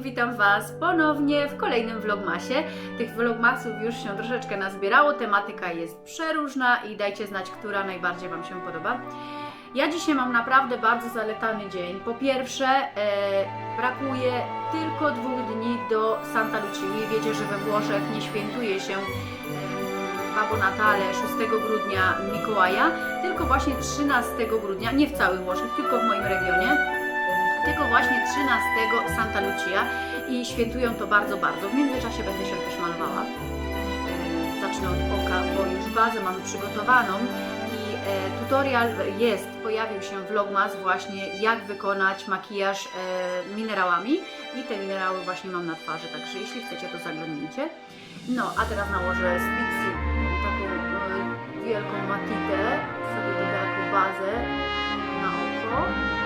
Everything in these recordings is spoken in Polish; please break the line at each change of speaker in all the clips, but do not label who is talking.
witam Was ponownie w kolejnym vlogmasie. Tych vlogmasów już się troszeczkę nazbierało, tematyka jest przeróżna i dajcie znać, która najbardziej Wam się podoba. Ja dzisiaj mam naprawdę bardzo zaletany dzień. Po pierwsze, e, brakuje tylko dwóch dni do Santa Lucii. Wiecie, że we Włoszech nie świętuje się Babo Natale 6 grudnia Mikołaja, tylko właśnie 13 grudnia, nie w całych Włoszech, tylko w moim regionie tylko właśnie 13 Santa Lucia i świętują to bardzo, bardzo. W międzyczasie będę się też malowała. Zacznę od oka, bo już bazę mam przygotowaną i e, tutorial jest, pojawił się vlogmas właśnie jak wykonać makijaż e, minerałami i te minerały właśnie mam na twarzy, także jeśli chcecie to zaglądnijcie. No, a teraz nałożę z Pixi taką e, wielką matitę, sobie tutaj jako bazę na oko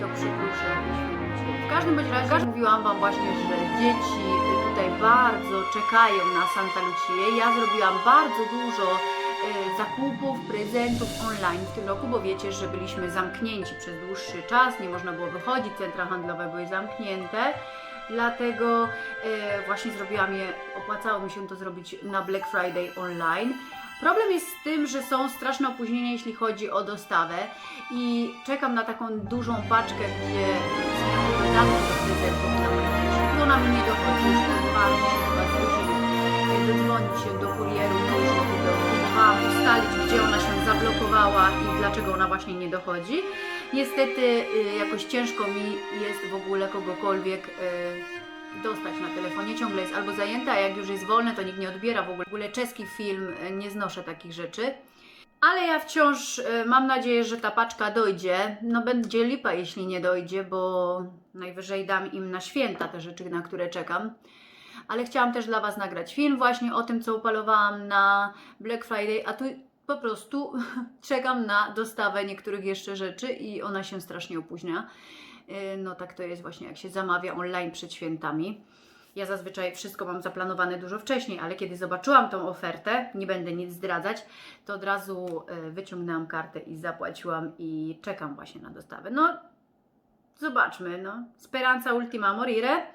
to przykruszę W każdym bądź razie mówiłam Wam właśnie, że dzieci tutaj bardzo czekają na Santa Lucia. Ja zrobiłam bardzo dużo e, zakupów, prezentów online w tym roku, bo wiecie, że byliśmy zamknięci przez dłuższy czas, nie można było wychodzić, centra handlowe były zamknięte. Dlatego e, właśnie zrobiłam je, opłacało mi się to zrobić na Black Friday online. Problem jest z tym, że są straszne opóźnienia, jeśli chodzi o dostawę i czekam na taką dużą paczkę, gdzie dodane do. I ona mi nie dochodzi, już próbowałam się chyba złożyć, dodzwonić się do kurieru, próbowałam ustalić, gdzie ona się zablokowała i dlaczego ona właśnie nie dochodzi. Niestety y, jakoś ciężko mi jest w ogóle kogokolwiek y, dostać na telefonie. Ciągle jest albo zajęta, a jak już jest wolne, to nikt nie odbiera w ogóle. W ogóle czeski film, y, nie znoszę takich rzeczy. Ale ja wciąż y, mam nadzieję, że ta paczka dojdzie. No będzie lipa, jeśli nie dojdzie, bo najwyżej dam im na święta te rzeczy, na które czekam. Ale chciałam też dla Was nagrać film właśnie o tym, co upalowałam na Black Friday, a tu po prostu czekam na dostawę niektórych jeszcze rzeczy i ona się strasznie opóźnia. Y, No tak to jest właśnie, jak się zamawia online przed świętami. Ja zazwyczaj wszystko mam zaplanowane dużo wcześniej, ale kiedy zobaczyłam tą ofertę, nie będę nic zdradzać, to od razu y, wyciągnęłam kartę i zapłaciłam i czekam właśnie na dostawę. No, zobaczmy, no. Speranza ultima morire,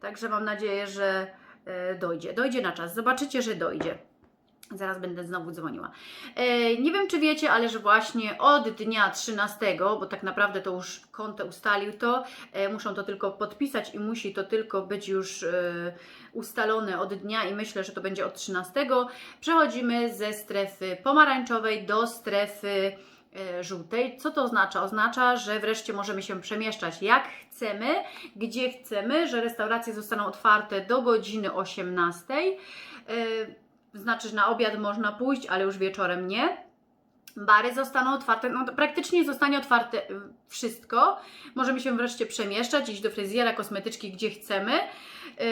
także mam nadzieję, że y, dojdzie. Dojdzie na czas. Zobaczycie, że dojdzie. Zaraz będę znowu dzwoniła. E, nie wiem, czy wiecie, ale że właśnie od dnia 13, bo tak naprawdę to już konto ustalił to, e, muszą to tylko podpisać i musi to tylko być już e, ustalone od dnia i myślę, że to będzie od 13. Przechodzimy ze strefy pomarańczowej do strefy żółtej. Co to oznacza? Oznacza, że wreszcie możemy się przemieszczać jak chcemy, gdzie chcemy, że restauracje zostaną otwarte do godziny 18. Znaczy, że na obiad można pójść, ale już wieczorem nie. Bary zostaną otwarte, no praktycznie zostanie otwarte y, wszystko. Możemy się wreszcie przemieszczać, iść do fryzjera, kosmetyczki, gdzie chcemy. Yy,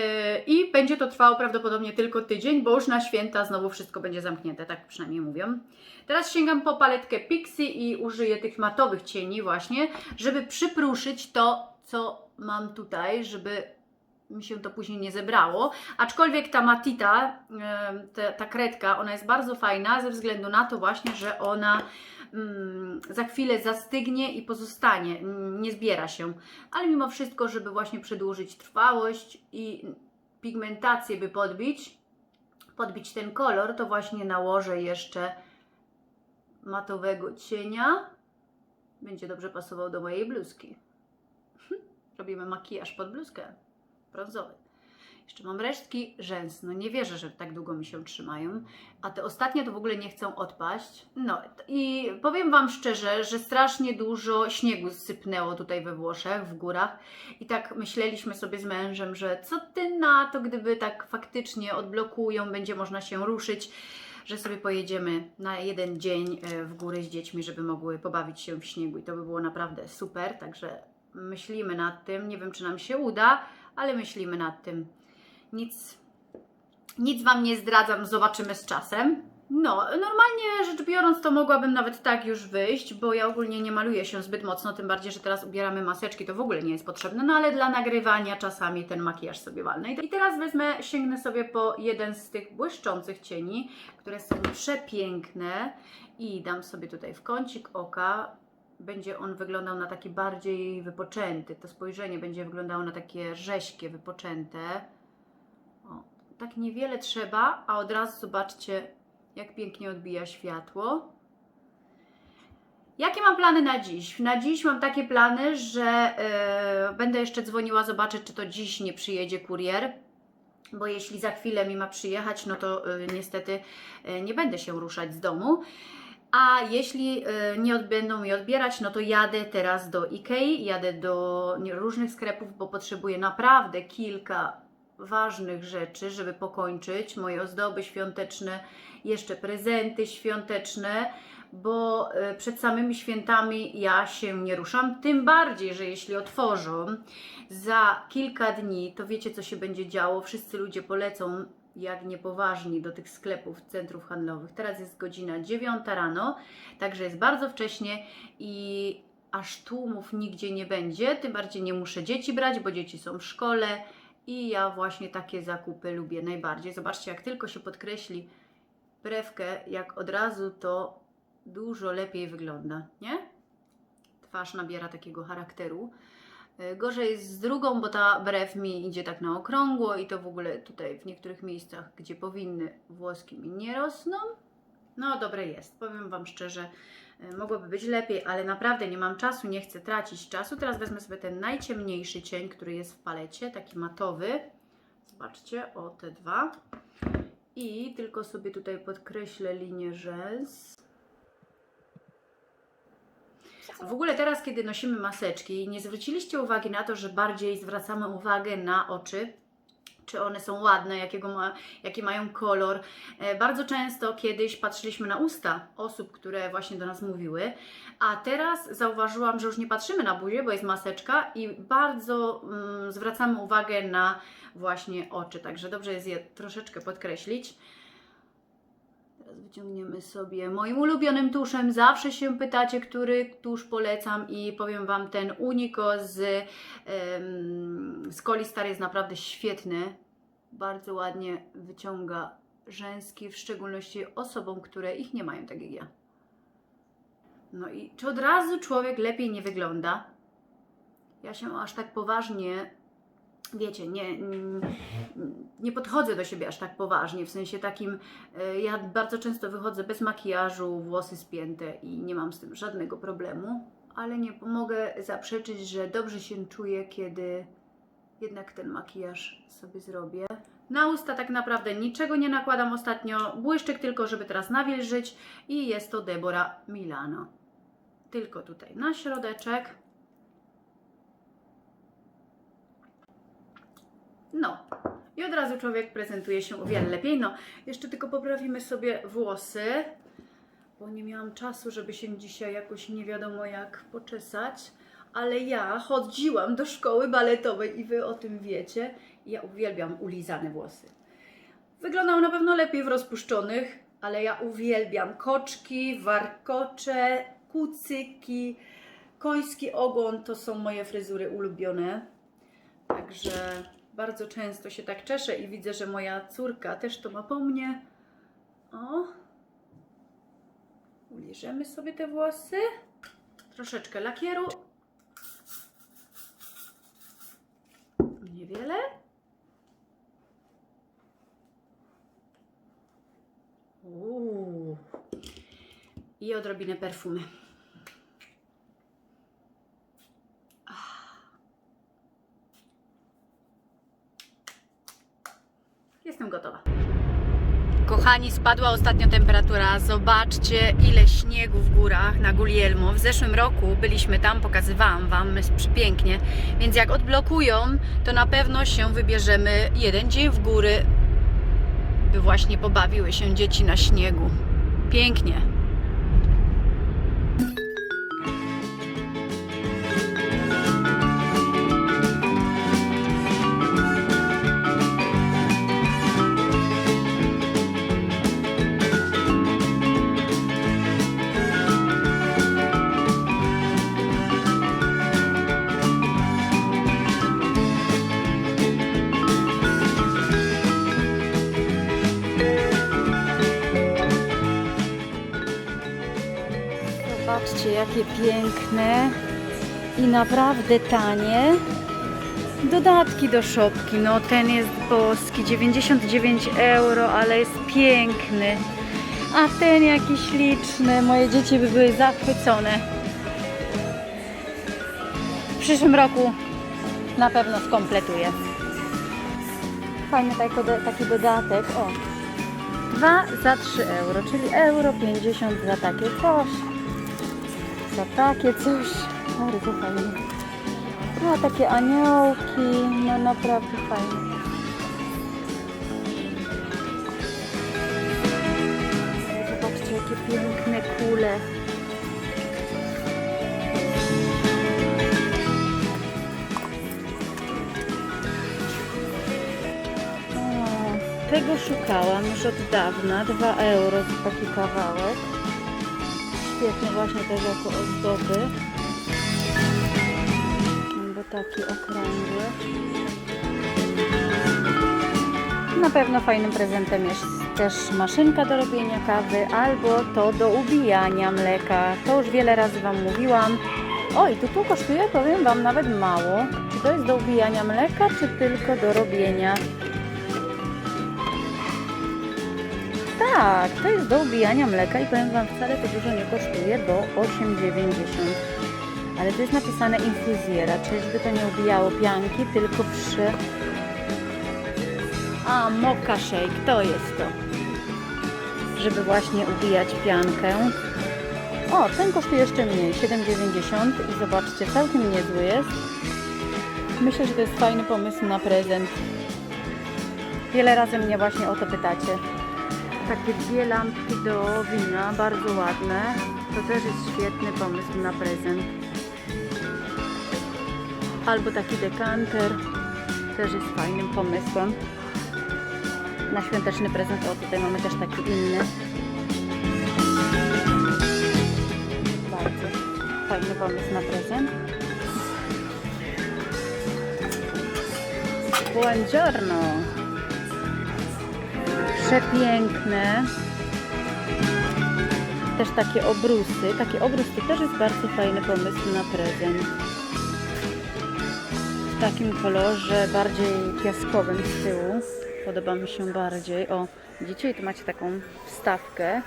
I będzie to trwało prawdopodobnie tylko tydzień, bo już na święta znowu wszystko będzie zamknięte, tak przynajmniej mówią. Teraz sięgam po paletkę Pixie i użyję tych matowych cieni właśnie, żeby przypruszyć to, co mam tutaj, żeby mi się to później nie zebrało. Aczkolwiek ta matita, ta, ta kredka, ona jest bardzo fajna ze względu na to właśnie, że ona mm, za chwilę zastygnie i pozostanie, nie zbiera się. Ale mimo wszystko, żeby właśnie przedłużyć trwałość i pigmentację by podbić, podbić ten kolor, to właśnie nałożę jeszcze matowego cienia. Będzie dobrze pasował do mojej bluzki. Robimy makijaż pod bluzkę brązowy. Jeszcze mam resztki rzęs. No nie wierzę, że tak długo mi się trzymają. A te ostatnie to w ogóle nie chcą odpaść. No i powiem Wam szczerze, że strasznie dużo śniegu sypnęło tutaj we Włoszech, w górach. I tak myśleliśmy sobie z mężem, że co Ty na to, gdyby tak faktycznie odblokują, będzie można się ruszyć że sobie pojedziemy na jeden dzień e, w góry z dziećmi, żeby mogły pobawić się w śniegu i to by było naprawdę super, także myślimy nad tym, nie wiem czy nam się uda, ale myślimy nad tym. Nic, nic Wam nie zdradzam, zobaczymy z czasem. No, normalnie rzecz biorąc, to mogłabym nawet tak już wyjść, bo ja ogólnie nie maluję się zbyt mocno, tym bardziej, że teraz ubieramy maseczki, to w ogóle nie jest potrzebne, no ale dla nagrywania czasami ten makijaż sobie walnę. I teraz wezmę, sięgnę sobie po jeden z tych błyszczących cieni, które są przepiękne i dam sobie tutaj w kącik oka będzie on wyglądał na taki bardziej wypoczęty. To spojrzenie będzie wyglądało na takie rześkie, wypoczęte. O, tak niewiele trzeba, a od razu zobaczcie, jak pięknie odbija światło. Jakie mam plany na dziś? Na dziś mam takie plany, że e, będę jeszcze dzwoniła zobaczyć, czy to dziś nie przyjedzie kurier. Bo jeśli za chwilę mi ma przyjechać, no to e, niestety e, nie będę się ruszać z domu. A jeśli e, nie od, będą mi odbierać, no to jadę teraz do Ikei, jadę do różnych sklepów, bo potrzebuję naprawdę kilka ważnych rzeczy, żeby pokończyć moje ozdoby świąteczne, jeszcze prezenty świąteczne, bo e, przed samymi świętami ja się nie ruszam. Tym bardziej, że jeśli otworzą za kilka dni, to wiecie, co się będzie działo. Wszyscy ludzie polecą jak niepoważni do tych sklepów, centrów handlowych. Teraz jest godzina 9 rano, także jest bardzo wcześnie i aż tłumów nigdzie nie będzie. Tym bardziej nie muszę dzieci brać, bo dzieci są w szkole i ja właśnie takie zakupy lubię najbardziej. Zobaczcie, jak tylko się podkreśli brewkę, jak od razu to dużo lepiej wygląda, nie? Twarz nabiera takiego charakteru. E, Gorzej jest z drugą, bo ta brew mi idzie tak na okrągło i to w ogóle tutaj w niektórych miejscach, gdzie powinny włoski mi nie rosną. No dobre jest, powiem Wam szczerze, e, mogłoby być lepiej, ale naprawdę nie mam czasu, nie chcę tracić czasu. Teraz wezmę sobie ten najciemniejszy cień, który jest w palecie, taki matowy. Zobaczcie, o te dwa. I tylko sobie tutaj podkreślę linię rzęs. W ogóle teraz, kiedy nosimy maseczki, nie zwróciliście uwagi na to, że bardziej zwracamy uwagę na oczy, czy one są ładne, jakiego ma, jaki mają kolor. E, Bardzo często kiedyś patrzyliśmy na usta osób, które właśnie do nas mówiły, a teraz zauważyłam, że już nie patrzymy na buzię, bo jest maseczka i bardzo mm, zwracamy uwagę na właśnie oczy, także dobrze jest je troszeczkę podkreślić. Teraz wyciągniemy sobie moim ulubionym tuszem. Zawsze się pytacie, który tusz polecam i powiem Wam, ten Unico z, em, z Coli Star jest naprawdę świetny. Bardzo ładnie wyciąga rzęski, w szczególności osobom, które ich nie mają, tak jak ja. No i czy od razu człowiek lepiej nie wygląda? Ja się aż tak poważnie wiecie, nie, nie podchodzę do siebie aż tak poważnie, w sensie takim, e, ja bardzo często wychodzę bez makijażu, włosy spięte i nie mam z tym żadnego problemu, ale nie mogę zaprzeczyć, że dobrze się czuję, kiedy jednak ten makijaż sobie zrobię. Na usta tak naprawdę niczego nie nakładam ostatnio, błyszczyk tylko, żeby teraz nawilżyć i jest to Deborah Milano. Tylko tutaj na środeczek. No. I od razu człowiek prezentuje się o wiele lepiej. No, jeszcze tylko poprawimy sobie włosy, bo nie miałam czasu, żeby się dzisiaj jakoś nie wiadomo jak poczesać. Ale ja chodziłam do szkoły baletowej i wy o tym wiecie. Ja uwielbiam ulizane włosy. Wyglądają na pewno lepiej w rozpuszczonych, ale ja uwielbiam koczki, warkocze, kucyki, koński ogon. To są moje fryzury ulubione. Także bardzo często się tak czeszę i widzę, że moja córka też to ma po mnie. O. Uliżemy sobie te włosy. Troszeczkę lakieru. Niewiele. Uuu. I odrobinę perfumy. Jestem gotowa. Kochani, spadła ostatnio temperatura. Zobaczcie, ile śniegu w górach na Gulielmo. W zeszłym roku byliśmy tam, pokazywałam Wam, jest przepięknie. Więc jak odblokują, to na pewno się wybierzemy jeden dzień w góry, by właśnie pobawiły się dzieci na śniegu. Pięknie. I naprawdę tanie dodatki do szopki. No ten jest boski, 99 euro, ale jest piękny. A ten jaki śliczny. Moje dzieci by były zachwycone. W przyszłym roku na pewno skompletuję. Fajny taki, dodatek. O, 2 za 3 euro, czyli euro 50 za takie coś. Za takie coś. Bardzo fajne. No takie aniołki, no naprawdę fajne. Zobaczcie jakie piękne kule. Tego szukałam już od dawna. 2 euro za taki kawałek. Świetny właśnie też jako ozdoby. Bo taki okrągły. Na pewno fajnym prezentem jest też maszynka do robienia kawy albo to do ubijania mleka. To już wiele razy Wam mówiłam. O i tu, tu kosztuje, powiem Wam, nawet mało. Czy to jest do ubijania mleka, czy tylko do robienia? Tak, to jest do ubijania mleka i powiem Wam, wcale to dużo nie kosztuje, bo 8,90. Ale tu jest napisane infuzjera, czyli żeby to nie ubijało pianki, tylko przy... A, moka shake, to jest to. Żeby właśnie ubijać piankę. O, ten kosztuje jeszcze mniej, 7,90 i zobaczcie, całkiem niezły jest. Myślę, że to jest fajny pomysł na prezent. Wiele razy mnie właśnie o to pytacie. Takie dwie lampki do wina, bardzo ładne. To też jest świetny pomysł na prezent. Albo taki dekanter, też jest fajnym pomysłem. Na świąteczny prezent, o tutaj mamy też taki inny. Bardzo fajny pomysł na prezent. Buongiorno! Przepiękne. Też takie obrusy. Taki obrus to też jest bardzo fajny pomysł na prezent. W takim kolorze bardziej piaskowym z tyłu. Podoba mi się bardziej. O, widzicie, tu macie taką wstawkę.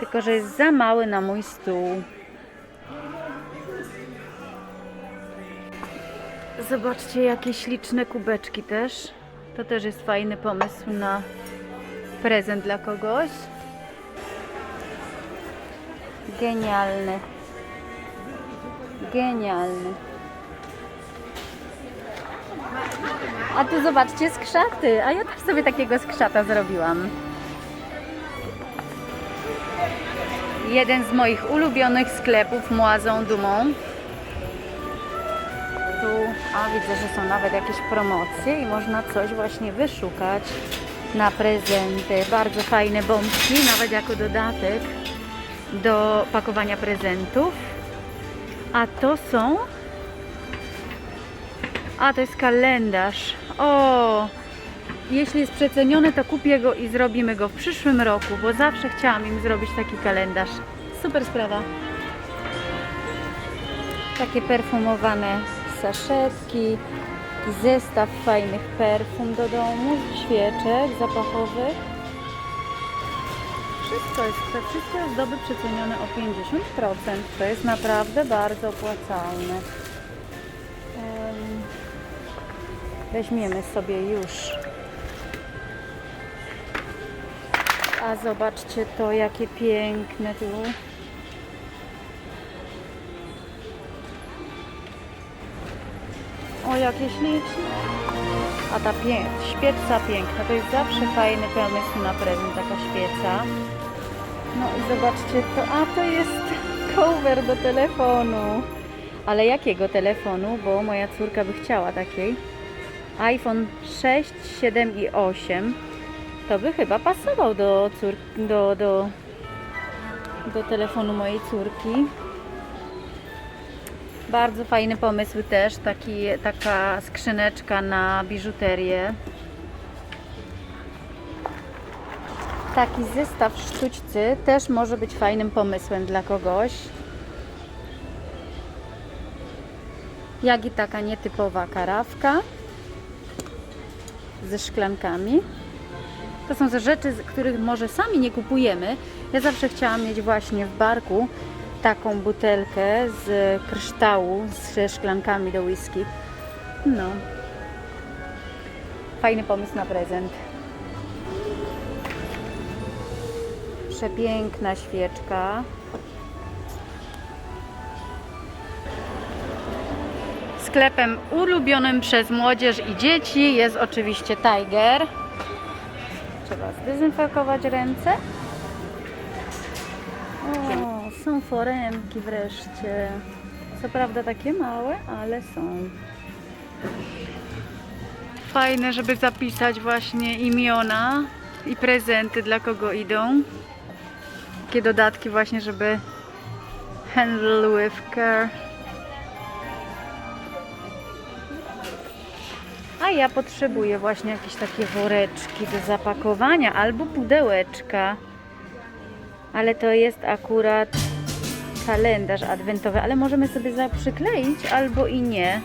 Tylko, że jest za mały na mój stół. Zobaczcie, jakie śliczne kubeczki też. To też jest fajny pomysł na prezent dla kogoś. Genialny. Genialny. A tu zobaczcie skrzaty. A ja też sobie takiego skrzata zrobiłam. Jeden z moich ulubionych sklepów Młazą Dumą. Tu, a widzę, że są nawet jakieś promocje i można coś właśnie wyszukać na prezenty. Bardzo fajne bombki, nawet jako dodatek do pakowania prezentów. A to są. A to jest kalendarz. O! Jeśli jest przeceniony, to kupię go i zrobimy go w przyszłym roku, bo zawsze chciałam im zrobić taki kalendarz. Super sprawa. Takie perfumowane saszetki, zestaw fajnych perfum do domu, świeczek zapachowych. Wszystko jest, te wszystkie ozdoby przecenione o 50%. To jest naprawdę bardzo opłacalne. Em, Weźmiemy sobie już. A zobaczcie to, jakie piękne tu. O, jakie śliczne. A ta pię świeca piękna, to jest zawsze fajny pomysł na prezent, taka świeca. No i zobaczcie to, a to jest cover do telefonu. Ale jakiego telefonu? Bo moja córka by chciała takiej. iPhone 6, 7 i 8 to by chyba pasował do, cór do, do, do telefonu mojej córki. Bardzo fajny pomysł też, taki, taka skrzyneczka na biżuterię. Taki zestaw sztućcy też może być fajnym pomysłem dla kogoś. Jak i taka nietypowa karafka ze szklankami. To są rzeczy, których może sami nie kupujemy. Ja zawsze chciałam mieć właśnie w barku taką butelkę z kryształu ze szklankami do whisky. No. Fajny pomysł na prezent. Przepiękna świeczka. Sklepem ulubionym przez młodzież i dzieci jest oczywiście Tiger. Trzeba zdezynfekować ręce. O, są foremki wreszcie. Co prawda takie małe, ale są. Fajne, żeby zapisać właśnie imiona i prezenty dla kogo idą. Takie dodatki właśnie, żeby handle with care. A ja potrzebuję właśnie jakieś takie woreczki do zapakowania albo pudełeczka. Ale to jest akurat kalendarz adwentowy, ale możemy sobie za- przykleić albo i nie.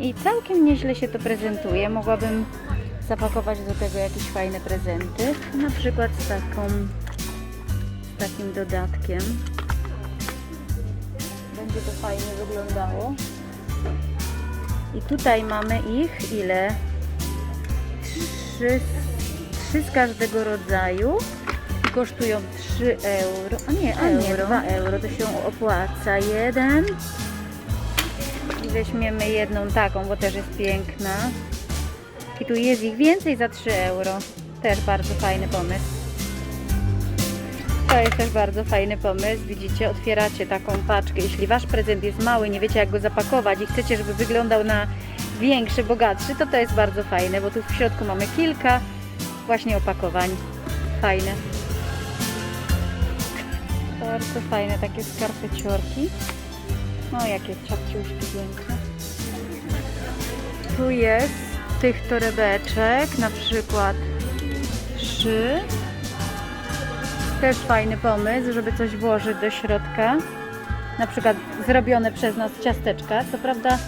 I całkiem nieźle się to prezentuje. Mogłabym zapakować do tego jakieś fajne prezenty. Na przykład z taką z takim dodatkiem. Będzie to fajnie wyglądało. I tutaj mamy ich ile? Trzy, trzy z każdego rodzaju. Kosztują 3 euro. A nie, a nie, 2 euro. To się opłaca. Jeden. I weźmiemy jedną taką, bo też jest piękna. I tu jest ich więcej za 3 euro. Też bardzo fajny pomysł. To jest też bardzo fajny pomysł. Widzicie, otwieracie taką paczkę. Jeśli wasz prezent jest mały, nie wiecie jak go zapakować i chcecie, żeby wyglądał na większy, bogatszy, to to jest bardzo fajne, bo tu w środku mamy kilka właśnie opakowań. Fajne. Bardzo fajne takie skarpeciorki. O, jakie ciapciuśki piękne. Tu jest tych torebeczek, na przykład trzy. Też fajny pomysł, żeby coś włożyć do środka. Na przykład zrobione przez nas ciasteczka. Co prawda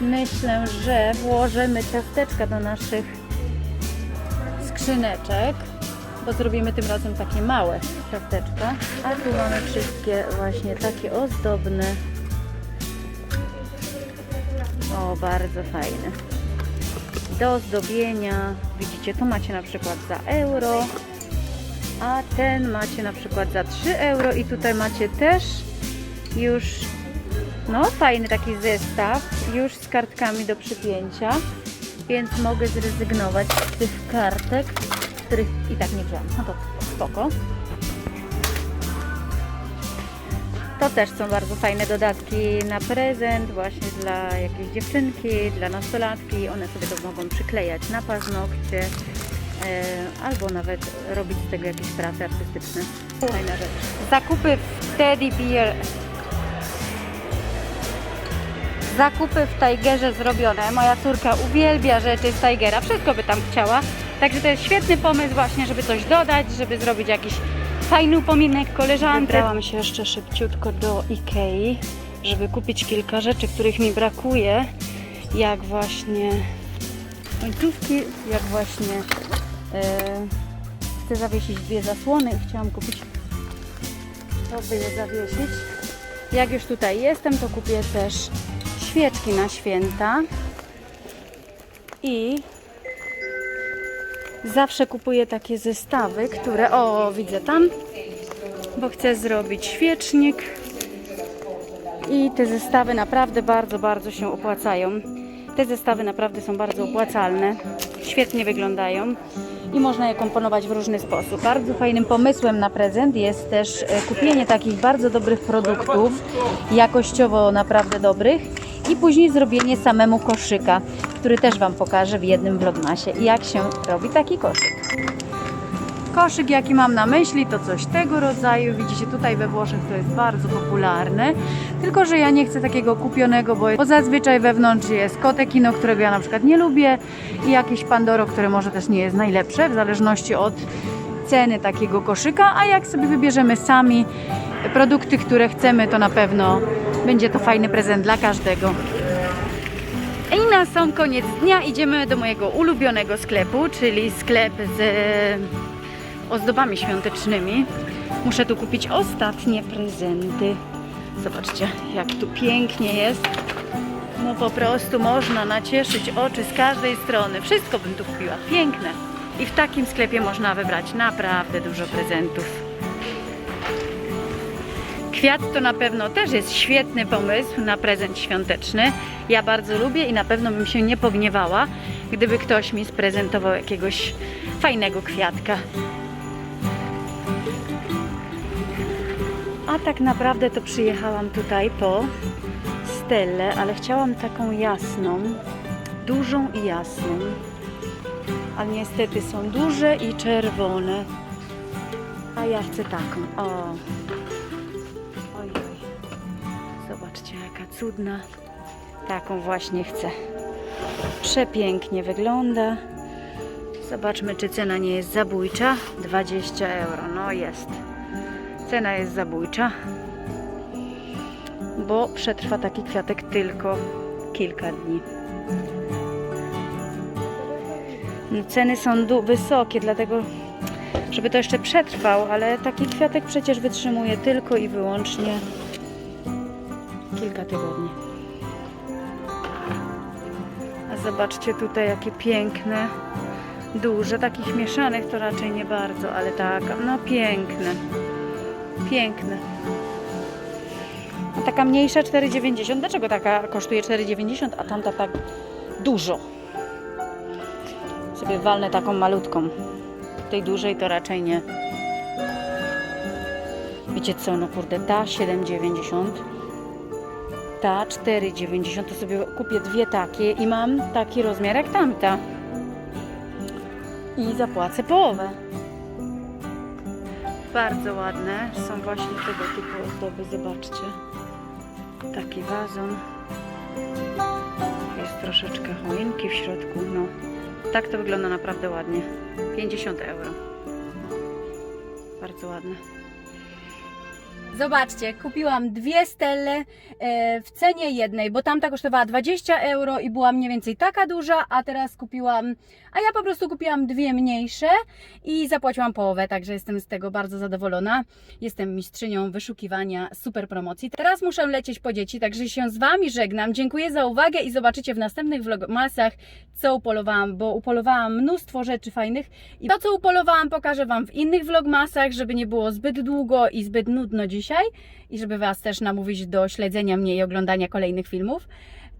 myślę, że włożymy ciasteczka do naszych skrzyneczek, bo zrobimy tym razem takie małe ciasteczka. A tu mamy wszystkie właśnie takie ozdobne. O, bardzo fajne. Do ozdobienia. Widzicie, tu macie na przykład za euro a ten macie na przykład za 3 euro i tutaj macie też już no fajny taki zestaw już z kartkami do przypięcia więc mogę zrezygnować z tych kartek których i tak nie wziąłem no to spoko to też są bardzo fajne dodatki na prezent właśnie dla jakiejś dziewczynki, dla nastolatki one sobie to mogą przyklejać na paznokcie e, albo nawet robić z tego jakieś prace artystyczne. Fajna rzecz. Zakupy w Teddy Bear. Zakupy w Tigerze zrobione. Moja córka uwielbia rzeczy z Tigera. Wszystko by tam chciała. Także to jest świetny pomysł właśnie, żeby coś dodać, żeby zrobić jakiś fajny upominek koleżance. Wybrałam się jeszcze szybciutko do Ikei, żeby kupić kilka rzeczy, których mi brakuje. Jak właśnie końcówki, jak właśnie e, chcę zawiesić dwie zasłony chciałam kupić to by je zawiesić. Jak już tutaj jestem, to kupię też świeczki na święta i zawsze kupuję takie zestawy, które o widzę tam, bo chcę zrobić świecznik i te zestawy naprawdę bardzo, bardzo się opłacają. Te zestawy naprawdę są bardzo opłacalne, świetnie wyglądają i można je komponować w różny sposób. Bardzo fajnym pomysłem na prezent jest też e, kupienie takich bardzo dobrych produktów, jakościowo naprawdę dobrych i później zrobienie samemu koszyka, który też Wam pokażę w jednym vlogmasie, jak się robi taki koszyk. Koszyk, jaki mam na myśli, to coś tego rodzaju. Widzicie, tutaj we Włoszech to jest bardzo popularne. Tylko, że ja nie chcę takiego kupionego, bo, bo zazwyczaj wewnątrz jest kotekino, którego ja na przykład nie lubię i jakieś Pandoro, które może też nie jest najlepsze, w zależności od ceny takiego koszyka. A jak sobie wybierzemy sami produkty, które chcemy, to na pewno będzie to fajny prezent dla każdego. I na sam koniec dnia idziemy do mojego ulubionego sklepu, czyli sklep z e, ozdobami świątecznymi. Muszę tu kupić ostatnie prezenty. Zobaczcie, jak tu pięknie jest. No po prostu można nacieszyć oczy z każdej strony. Wszystko bym tu kupiła. Piękne. I w takim sklepie można wybrać naprawdę dużo prezentów. Kwiat to na pewno też jest świetny pomysł na prezent świąteczny. Ja bardzo lubię i na pewno bym się nie pogniewała, gdyby ktoś mi sprezentował jakiegoś fajnego kwiatka. A tak naprawdę to przyjechałam tutaj po Stellę, ale chciałam taką jasną, dużą i jasną. A niestety są duże i czerwone. A ja chcę taką. O. Zobaczcie, jaka cudna. Taką właśnie chcę. Przepięknie wygląda. Zobaczmy, czy cena nie jest zabójcza. 20 euro. No jest. Cena jest zabójcza. Bo przetrwa taki kwiatek tylko kilka dni. No, Ceny są wysokie, dlatego żeby to jeszcze przetrwał, ale taki kwiatek przecież wytrzymuje tylko i wyłącznie kilka tygodni. A zobaczcie tutaj jakie piękne, duże, takich mieszanych to raczej nie bardzo, ale tak, no piękne, piękne. A taka mniejsza 4,90. Dlaczego taka kosztuje 4,90, a tamta tak dużo? Sobie walnę taką malutką. Tej dużej to raczej nie. Wiecie co, no kurde, ta 7,90 ta 4,90 to sobie kupię dwie takie i mam taki rozmiar jak tamta. I zapłacę połowę. Bardzo ładne są właśnie tego typu ozdoby, zobaczcie. Taki wazon. Jest troszeczkę choinki w środku, no. Tak to wygląda naprawdę ładnie. 50 euro. Bardzo ładne. Zobaczcie, kupiłam dwie stelle e, w cenie jednej, bo tamta kosztowała 20 euro i była mniej więcej taka duża, a teraz kupiłam, a ja po prostu kupiłam dwie mniejsze i zapłaciłam połowę, także jestem z tego bardzo zadowolona. Jestem mistrzynią wyszukiwania super promocji. Teraz muszę lecieć po dzieci, także się z Wami żegnam. Dziękuję za uwagę i zobaczycie w następnych vlogmasach, co upolowałam, bo upolowałam mnóstwo rzeczy fajnych i to, co upolowałam, pokażę Wam w innych vlogmasach, żeby nie było zbyt długo i zbyt nudno dzisiaj i żeby Was też namówić do śledzenia mnie i oglądania kolejnych filmów.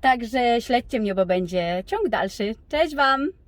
Także śledźcie mnie, bo będzie ciąg dalszy. Cześć Wam!